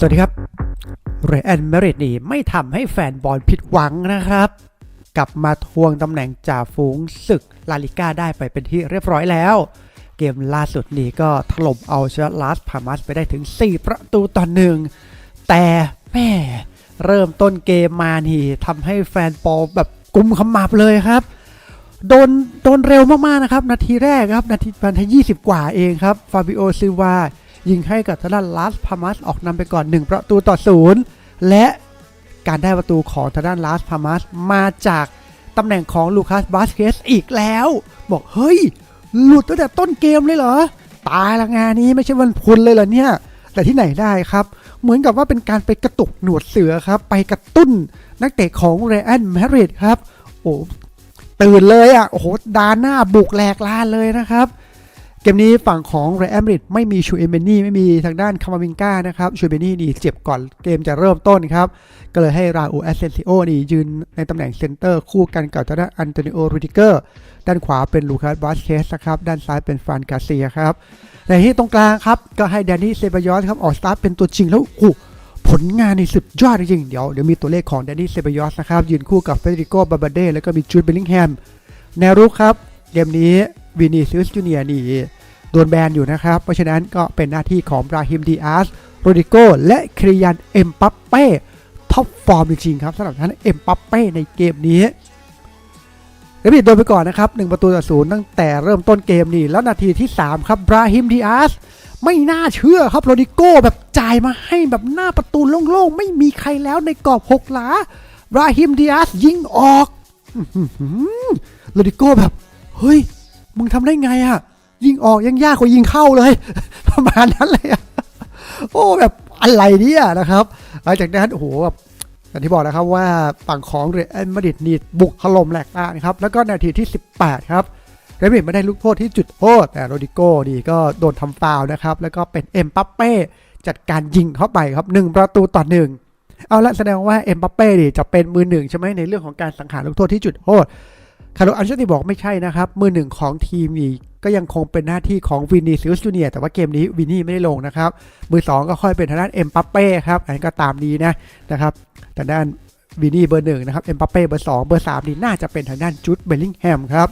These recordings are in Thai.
สวัสดีครับเรอันเมริดนี่ไม่ทำให้แฟนบอลผิดหวังนะครับ กลับมาทวงตำแหน่งจ่าฝูงศึกลาลิก้าได้ไปเป็นที่เรียบร้อยแล้ว เกมล่าสุดนี้ก็ถล่มเอาชนะลาสพามัสไปได้ถึง 4 ประตูต่อหนึ่ง แต่แม่เริ่มต้นเกมมานี่ทำให้แฟนบอลแบบกุมขมับเลยครับ โดนโดนเร็วมากๆนะครับ นาทีแรกครับ นาทีนาที20กว่าเองครับฟาบิโอซิลวา ยิงให้กับทางด้านลาสพามัสออกนำไปก่อน 1 ประตูต่อศูนย์และการได้ประตูของทางด้านลาสพามัสมาจากตำแหน่งของลูคัสบาสเกสอีกแล้ว บอกเฮ้ย หลุดตั้งแต่ต้นเกมเลยเหรอ ตายละงานนี้ไม่ใช่วันพุนเลยเหรอเนี่ย แต่ที่ไหนได้ครับ เหมือนกับว่าเป็นการไปกระตุกหนวดเสือครับ ไปกระตุ้นนักเตะของเรอันแมริดครับ โอ้ตื่นเลยอะ โอ้โห ดาหน้าบุกแหลกลานเลยนะครับ เกมนี้ฝั่งของเรอัลมาดริดไม่มีชูเอเมนี่ไม่มีทางด้านคามาวิงกานะครับชูเอเมนี่นี่เจ็บก่อนเกมจะเริ่มต้นครับ ก็เลยให้ราอูแอสเซนซิโอนี่ยืนในตำแหน่งเซนเตอร์คู่กันกับทางด้านอันโตนิโอรูดิเกอร์ด้านขวาเป็นลูคัสบาสเคสนะครับ ด้านซ้ายเป็นฟรานกาเซียครับ ในที่ตรงกลางครับ ก็ให้แดนนี่เซบายอสครับออกสตาร์ทเป็นตัวจริงแล้วโอ้ผลงานในสุดยอดจริงเดี๋ยวเดี๋ยวมีตัวเลขของแดนนี่เซบายอสนะครับยืนคู่กับเฟเดริโกบาบาเดแล้วก็มีจูดเบลลิงแฮมแนวรุกครับเกมนี้ วินิซิสจูเนียนี่โดนแบนอยู่นะครับ เพราะฉะนั้นก็เป็นหน้าที่ของบราฮิมดีอาสโรดิโกและคริยันเอ็มปัปเป้ท็อปฟอร์มจริงๆครับสำหรับท่านเอ็มปัปเป้ในเกมนี้เรบิดโดนไปก่อนนะครับ1ประตูต่อศูนย์ตั้งแต่เริ่มต้นเกมนี่แล้วนาทีที่ 3 ครับบราฮิมดีอาสไม่น่าเชื่อครับโรดิโกแบบจ่ายมาให้แบบหน้าประตูโล่งๆ ไม่มีใครแล้วในกรอบหกหลาบราฮิมดีอาสยิงออกโรดิโก้แบบ เฮ้ย มึงทำได้ไงอะยิงออกยังยากกว่ายิงเข้าเลย ประมาณนั้นเลยอะโอ้แบบอะไรเนี่ยนะครับ หลังจากนั้นโอ้โหแบบอย่างที่บอกนะครับว่าฝั่งของเรอัลมาดริดนี่บุกถล่มแหลกตานะครับ แล้วก็นาทีที่ 18 ครับเรอัลมาดริดไม่ได้ลูกโทษที่จุดโทษแต่โรดิโก้นี่ก็โดนทำฟาวนะครับ แล้วก็เป็นเอ็มปัปเป้จัดการยิงเข้าไปครับ 1 ประตูต่อหนึ่งเอาละแสดงว่าเอ็มบัปเป้ดิจะเป็นมือหนึ่งใช่ไหมในเรื่องของการสังหารลูกโทษที่จุดโทษ คาร์โลอันเชลติบอกไม่ใช่นะครับ มือหนึ่งของทีมนี่ก็ยังคงเป็นหน้าที่ของวินนี่ซิลสจูเนียแต่ว่าเกมนี้วินนี่ไม่ได้ลงนะครับ มือสองก็ค่อยเป็นทางด้านเอ็มบัปเป้ครับอันนี้ก็ตามนี้นะนะครับทางด้านวินนี่เบอร์หนึ่งนะครับเอ็มบัปเป้เบอร์สองเบอร์สามนี่น่าจะเป็นทางด้านจูดเบลลิงแฮมครับ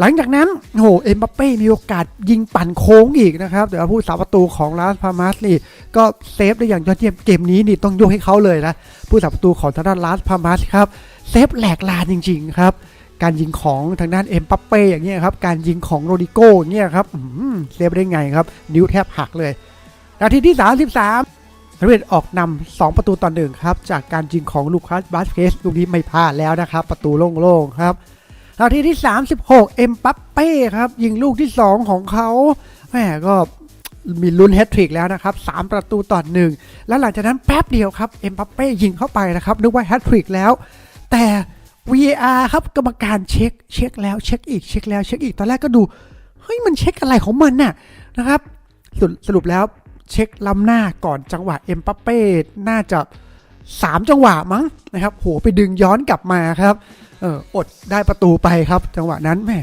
หลังจากนั้นโอ้โหเอ็มบัปเป้มีโอกาสยิงปั่นโค้งอีกนะครับแต่ว่าผู้สาประตูของลาสพามาสนี่ก็เซฟได้อย่างยอดเยี่ยมเกมนี้นี่ต้องยกให้เขาเลยนะผู้สาประตูของทางด้านลาสพามาสครับเซฟแหลกลานจริง ๆ ครับ การยิงของทางด้านเอ็มบัปเป้อย่างเงี้ยครับ การยิงของโรดิโก้เงี้ยครับเซฟได้ไงครับ นิ้วแทบหักเลย นาทีที่ 33เรดออกนำ2ประตูต่อหนึ่งครับ จากการยิงของลูคัสบาสเกสลูกนี้ไม่พลาดแล้วนะครับ ประตูโล่งๆครับนาทีที่ 36 เอ็มปัปเป้ครับ ยิงลูกที่ 2 ของเขาแหมก็มีลุ้นแฮตทริกแล้วนะครับ 3 ประตูต่อหนึ่งแล้วหลังจากนั้นแป๊บเดียวครับ เอ็มปัปเป้ยิงเข้าไปนะครับ นึกว่าแฮตทริกแล้ว แต่ VAR ครับกรรมการเช็คเช็คแล้วเช็คอีกเช็คแล้วเช็คอีกตอนแรกก็ดูเฮ้ยมันเช็คอะไรของมันน่ะนะครับสรุปสรุปแล้วเช็คล้ำหน้าก่อนจังหวะเอ็มปัปเป้น่าจะ3 จังหวะมั้งนะครับโหไปดึงย้อนกลับมาครับเอออดได้ประตูไปครับ จังหวะนั้นแม่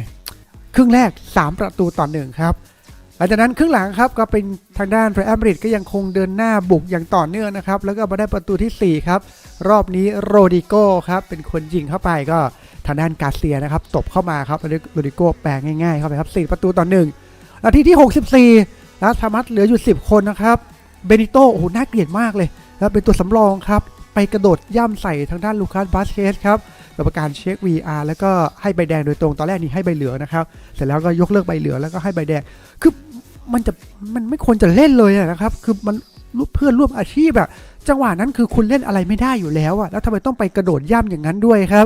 ครึ่งแรก 3 ประตูต่อหนึ่งครับ หลังจากนั้นครึ่งหลังครับก็เป็นทางด้านเรอัลมาดริดก็ยังคงเดินหน้าบุกอย่างต่อเนื่องนะครับ แล้วก็มาได้ประตูทีสี่ 4 ครับ รอบนี้โรดิโก้ครับ เป็นคนยิงเข้าไปก็ทางด้านกาเซียนะครับตบเข้ามาครับโรดิโก้แปลงง่ายๆเข้าไปครับ 4 ประตูต่อหนึ่งนาทีที่ 64แล้วธรรมัสเหลืออยู่ 10 คนนะครับเบนิโตโอ้โหน่าเกลียดมากเลย แล้วเป็นตัวสำรองครับ ไปกระโดดย่ำใส่ทางด้านลูคัสบาสเคสครับ กรรมการเช็ค VR แล้วก็ให้ใบแดงโดยตรงตอนแรกนี่ให้ใบเหลืองนะครับเสร็จแล้วก็ยกเลิกใบเหลืองแล้วก็ให้ใบแดง คือมันจะมันไม่ควรจะเล่นเลยนะครับ คือมันเพื่อนร่วมอาชีพอะจังหวะนั้นคือคุณเล่นอะไรไม่ได้อยู่แล้วอะแล้วทำไมต้องไปกระโดดย่ำอย่างนั้นด้วยครับ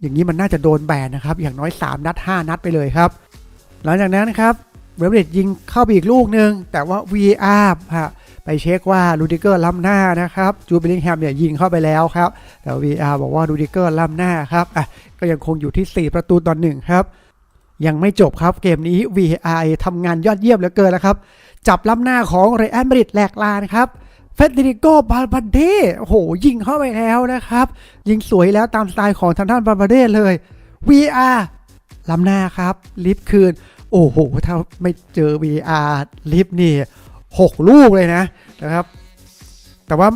อย่างนี้มันน่าจะโดนแบนนะครับ อย่างน้อย 3 นัด 5 นัดไปเลยครับ หลังจากนั้นครับเรเบรดยิงเข้าไปอีกลูกหนึ่งแต่ว่า VR ฮะ ไปเช็คว่าลูดิเกอร์ล้ำหน้านะครับจูเบลลิงแฮมเนี่ยยิงเข้าไปแล้วครับแต่ VR บอกว่าลูดิเกอร์ล้ำหน้าครับอะก็ยังคงอยู่ที่ 4 ประตูต่อหนึ่งครับยังไม่จบครับเกมนี้ VAR ทำงานยอดเยี่ยมเหลือเกินแล้วครับ จับล้ำหน้าของเรอัลมาดริดแหลกลานครับเฟเดริโกบาลบาเดโอ้โห ยิงเข้าไปแล้วนะครับ ยิงสวยแล้วตามสไตล์ของทางด้านบาลบาเดเลย VR ล้ำหน้าครับ ลิฟคืน โอ้โห ถ้าไม่เจอ VR ลิฟนี่ หกลูกเลยนะนะครับ แต่ว่า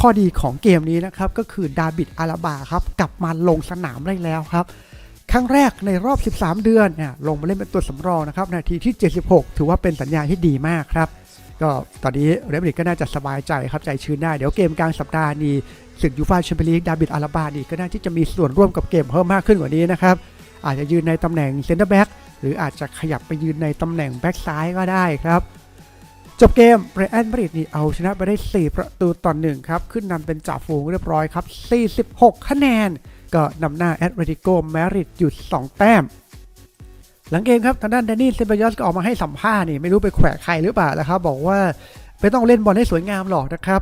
ข้อดีของเกมนี้นะครับก็คือดาบิดอาราบาครับกลับมาลงสนามได้แล้วครับครั้งแรกในรอบ 13 เดือนเนี่ยลงมาเล่นเป็นตัวสำรองนะครับนาทีที่ 76 ถือว่าเป็นสัญญาณที่ดีมากครับ ก็ตอนนี้เรอัลมาดริดก็น่าจะสบายใจครับใจชื้นได้เดี๋ยวเกมกลางสัปดาห์นี้ศึกยูฟาแชมเปี้ยนลีกดาบิดอาราบานี่ก็น่าที่จะมีส่วนร่วมกับเกมเพิ่มมากขึ้นกว่านี้นะครับ อาจจะยืนในตำแหน่งเซนเตอร์แบ็กหรืออาจจะขยับไปยืนในตำแหน่งแบ็กซ้ายก็ได้ครับ จบเกมเรอัลมาดริดนี่เอาชนะไปได้ 4 ประตูต่อหนึ่งครับ ขึ้นนำเป็นจ่าฝูงเรียบร้อยครับ 46 คะแนน ก็นำหน้าแอตเลติโกมริดอยู่2 แต้ม หลังเกมครับ ทางด้านแดนนี่เซบยอสก็ออกมาให้สัมภาษณ์นี่ไม่รู้ไปแขวะใครหรือเปล่านะครับ บอกว่าไม่ต้องเล่นบอลให้สวยงามหรอกนะครับ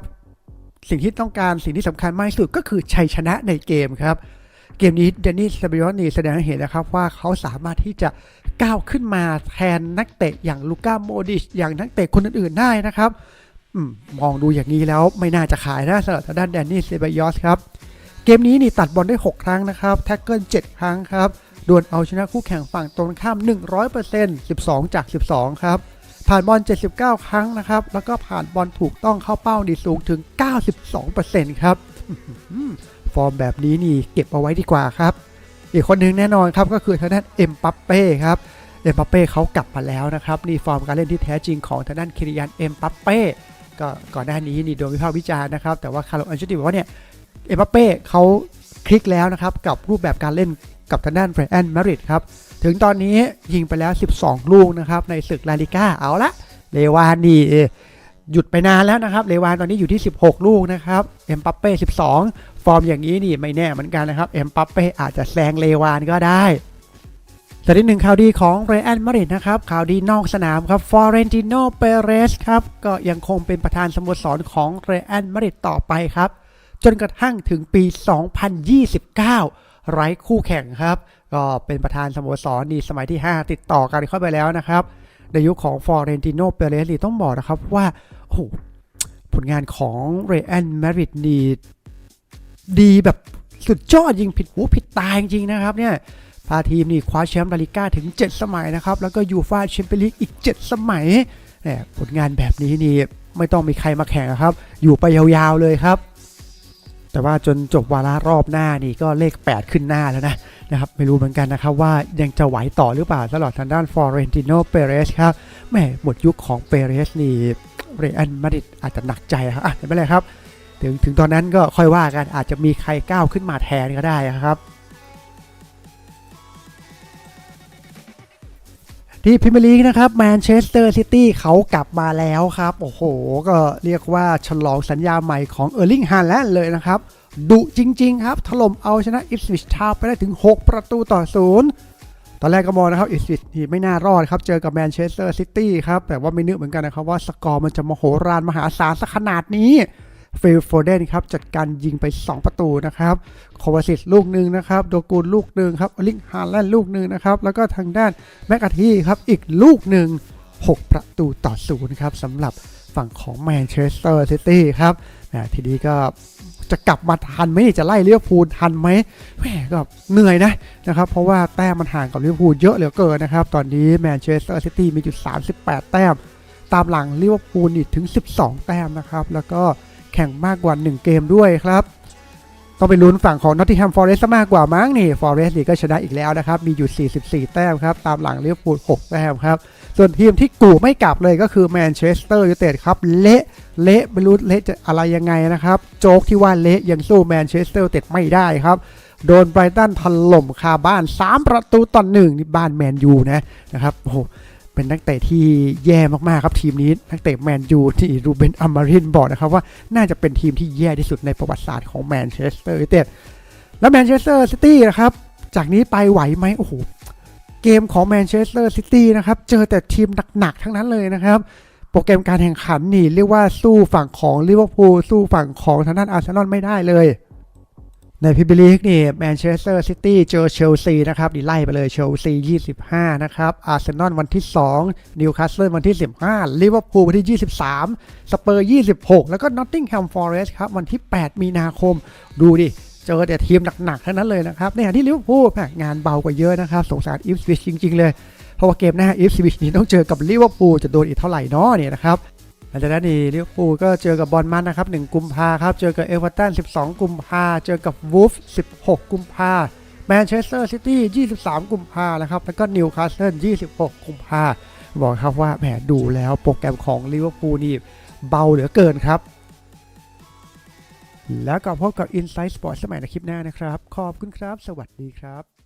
สิ่งที่ต้องการสิ่งที่สำคัญมากที่สุดก็คือชัยชนะในเกมครับ เกมนี้เดนนี่เซบายอสนี่แสดงให้เห็นนะครับว่าเขาสามารถที่จะก้าวขึ้นมาแทนนักเตะอย่างลูก้าโมดิชอย่างนักเตะคนอื่นๆได้นะครับอมมองดูอย่างนี้แล้วไม่น่าจะขายนะสำหรับทางด้านแดนนี่เซบายอสครับเกมนี้นี่ตัดบอลได้ 6 ครั้งนะครับแท็กเกิล7ครั้งครับดวลเอาชนะคู่แข่งฝั่งตรงข้าม 100% 12 จาก 12 ครับ ผ่านบอล 79 ครั้งนะครับ แล้วก็ผ่านบอลถูกต้องเข้าเป้าดีสูงถึง 92%ครับอื้อหือ ฟอร์มแบบนี้นี่เก็บเอาไว้ดีกว่าครับ อีกคนหนึ่งแน่นอนครับก็คือทางด้านเอ็มปัปเป้ครับเอ็มปัปเป้เขากลับมาแล้วนะครับนี่ฟอร์มการเล่นที่แท้จริงของทางด้านคิริยันเอ็มปัปเป้ก็ก่อนหน้านี้นี่โดนวิพากษ์วิจารณ์นะครับแต่ว่าคาร์ลอันเชลติบอกว่าเนี่ยเอ็มบัปเป้เขาคลิกแล้วนะครับกับรูปแบบการเล่นกับทางด้านไบรอันมาริดครับถึงตอนนี้ยิงไปแล้ว 12 ลูกนะครับในศึกลาลิก้าเอาละเลวานี่ หยุดไปนานแล้วนะครับ เลวานตอนนี้อยู่ที่ 16 ลูกนะครับ เอ็มปัปเป้ 12 ฟอร์มอย่างนี้นี่ไม่แน่เหมือนกันนะครับ เอ็มปัปเป้อาจจะแซงเลวานก็ได้แต่ที่หนึ่งข่าวดีของเรอัลมาดริดนะครับ ข่าวดีนอกสนามครับฟอเรนติโนเปเรสครับ ก็ยังคงเป็นประธานสโมสรของเรอัลมาดริดต่อไปครับ จนกระทั่งถึงปี 2029 ไร้คู่แข่งครับ ก็เป็นประธานสโมสรนี่สมัยที่ 5 ติดต่อกันเข้าไปแล้วนะครับ ในยุคของฟอร์เรนติโนเปเรสต้องบอกนะครับว่า โอ้โห ผลงานของเรอัลมาริดนีดีแบบสุดยอดยิงผิดหูผิดตายจริงนะครับเนี่ยพาทีมนี่คว้าแชมป์ลาลิก้าถึง 7 สมัยนะครับ แล้วก็ยูฟาแชมเปี้ยนลีกอีก 7 สมัยเนี่ยผลงานแบบนี้นี่ไม่ต้องมีใครมาแข่งครับ อยู่ไปยาวๆเลยครับ แต่ว่าจนจบวาระรอบหน้านี่ก็เลข 8 ขึ้นหน้าแล้วนะ นะครับไม่รู้เหมือนกันนะครับว่ายังจะไหวต่อหรือเปล่าสำหรับทางด้านฟอร์เรนติโนเปเรสครับแม่หมดยุคของเปเรสนี่เรอัลมาดริดอาจจะหนักใจครับอะไม่เป็นไรครับ ถึงถึงตอนนั้นก็ค่อยว่ากันอาจจะมีใครก้าวขึ้นมาแทนก็ได้ครับที่พรีเมียร์ลีกนะครับแมนเชสเตอร์ซิตี้เขากลับมาแล้วครับ โอ้โห ก็เรียกว่าฉลองสัญญาใหม่ของเออร์ลิงฮาแลนด์เลยนะครับ ดุจริง ๆ ครับ ถล่มเอาชนะอิสวิชทาวไปได้ถึง 6 ประตูต่อศูนย์ตอนแรกก็มองนะครับอิสวิชนี่ไม่น่ารอดครับ เจอกับแมนเชสเตอร์ซิตี้ครับ แต่ว่าไม่นึกเหมือนกันนะครับ ว่าสกอร์มันจะมโหฬารมหาศาลสักขนาดนี้ฟิลโฟเดนครับ จัดการยิงไป 2 ประตูนะครับโควาซิสลูกหนึ่งนะครับโดกูลลูกหนึ่งครับอลิงฮาแลนด์ลูกหนึ่งนะครับ แล้วก็ทางด้านแมกอาทีครับอีกลูกหนึ่ง 6 ประตูต่อศูนย์ครับสำหรับฝั่งของแมนเชสเตอร์ซิตี้ครับทีนี้ก็ จะกลับมาทันไหมจะไล่เลี้ยวพูลทันไหมแหมก็เหนื่อยนะนะครับเพราะว่าแต้มมันห่างกับเลี้ยวพูลเยอะเหลือเกินนะครับ ตอนนี้แมนเชสเตอร์ซิตี้มีจุด 38 แต้ม ตามหลังเลี้ยวพูลอีกถึง 12 แต้มนะครับ แล้วก็แข่งมากกว่า 1 เกมด้วยครับ ต้องไปลุ้นฝั่งของ Nottingham Forest ซะมากกว่ามั้งนี่ Forest นี่ก็ชนะอีกแล้วนะครับ มีอยู่ 44 แต้มครับ ตามหลังลิเวอร์พูล6แต้มครับ ส่วนทีมที่กูไม่กลับเลยก็คือแมนเชสเตอร์ยูไนเต็ดครับ เละเละไม่รู้เละจะอะไรยังไงนะครับ โจ๊กที่ว่าเละยังสู้แมนเชสเตอร์ยูไนเต็ดไม่ได้ครับโดนไบรตันถล่มคาบ้าน 3 ประตูต่อหนึ่งนี่บ้านแมนยูนะนะครับโอ้ เป็นนักเตะที่แย่มากๆครับทีมนี้ นักเตะแมนยูที่รูเบนอัมมารินบอกนะครับว่าน่าจะเป็นทีมที่แย่ที่สุดในประวัติศาสตร์ของแมนเชสเตอร์ยูไนเต็ดแล้วแมนเชสเตอร์ซิตี้นะครับจากนี้ไปไหวไหมโอ้โหเกมของแมนเชสเตอร์ซิตี้นะครับเจอแต่ทีมหนักๆทั้งนั้นเลยนะครับโปรแกรมการแข่งขันนี่เรียกว่าสู้ฝั่งของลิเวอร์พูลสู้ฝั่งของทางด้านอาร์เซนอลไม่ได้เลย ในพรีเมียร์ลีกนี่แมนเชสเตอร์ซิตี้เจอเชลซีนะครับนี่ไล่ไปเลยเชลซี 25 นะครับ อาร์เซนอลวันที่ 2 นิวคาสเซิลวันที่ 15 ลิเวอร์พูลวันที่ 23 สเปอร์ 26 แล้วก็นอตติงแฮมฟอร์เรสต์ครับ วันที่ 8 มีนาคม ดูดิ เจอแต่ทีมหนักๆทั้งนั้นเลยนะครับ ในขณะที่ลิเวอร์พูลงานเบากว่าเยอะนะครับ สงสารอีฟสวิชจริง ๆ เลย เพราะว่าเกมหน้าอีฟสวิชนี่ต้องเจอกับลิเวอร์พูลจะโดนอีกเท่าไหร่นาะเนี่ยนะครับ หลังจากนั้นนี่ลิเวอร์พูลก็เจอกับบอลมันนะครับ 1 กุมภาครับ เจอกับเอเวอร์ตัน 12 กุมภาเจอกับวูฟ16 กุมภาแมนเชสเตอร์ซิตี้ 23 กุมภานะครับ แล้วก็นิวคาสเซิล 26 กุมภาบอกครับว่าแหมดูแล้วโปรแกรมของลิเวอร์พูลนี่เบาเหลือเกินครับ แล้วก็พบกับ Inside Sport สมัยในคลิปหน้านะครับ ขอบคุณครับ สวัสดีครับ